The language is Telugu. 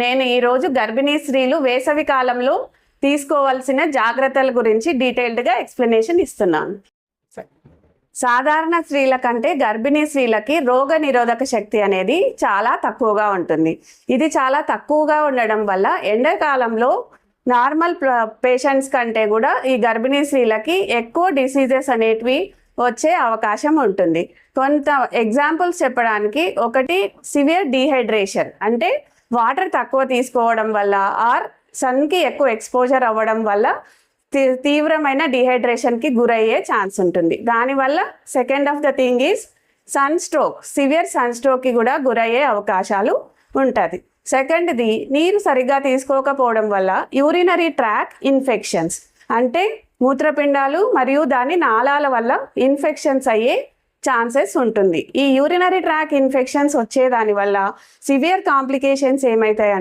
నేను ఈరోజు గర్భిణీ స్త్రీలు వేసవి కాలంలో తీసుకోవాల్సిన జాగ్రత్తల గురించి డీటెయిల్డ్గా ఎక్స్ప్లెనేషన్ ఇస్తున్నాను. సాధారణ స్త్రీల కంటే గర్భిణీ స్త్రీలకి రోగ నిరోధక శక్తి అనేది చాలా తక్కువగా ఉంటుంది. ఇది చాలా తక్కువగా ఉండడం వల్ల ఎండాకాలంలో నార్మల్ పేషెంట్స్ కంటే కూడా ఈ గర్భిణీ స్త్రీలకి ఎక్కువ డిసీజెస్ అనేటివి వచ్చే అవకాశం ఉంటుంది. కొంత ఎగ్జాంపుల్స్ చెప్పడానికి ఒకటి సివియర్ డీహైడ్రేషన్ అంటే వాటర్ తక్కువ తీసుకోవడం వల్ల ఆర్ సన్కి ఎక్కువ ఎక్స్పోజర్ అవ్వడం వల్ల తీవ్రమైన డిహైడ్రేషన్కి గురయ్యే ఛాన్స్ ఉంటుంది. దానివల్ల second of the thing is sun stroke severe sun స్ట్రోక్కి కూడా గురయ్యే అవకాశాలు ఉంటుంది. సెకండ్ది నీరు సరిగ్గా తీసుకోకపోవడం వల్ల యూరినరీ ట్రాక్ ఇన్ఫెక్షన్స్ అంటే మూత్రపిండాలు మరియు దాని నాళాల వల్ల ఇన్ఫెక్షన్స్ అయ్యే ఛాన్సెస్ ఉంటుంది. ఈ యూరినరీ ట్రాక్ ఇన్ఫెక్షన్స్ వచ్చేదాని వల్ల సివియర్ కాంప్లికేషన్స్ ఏమవుతాయి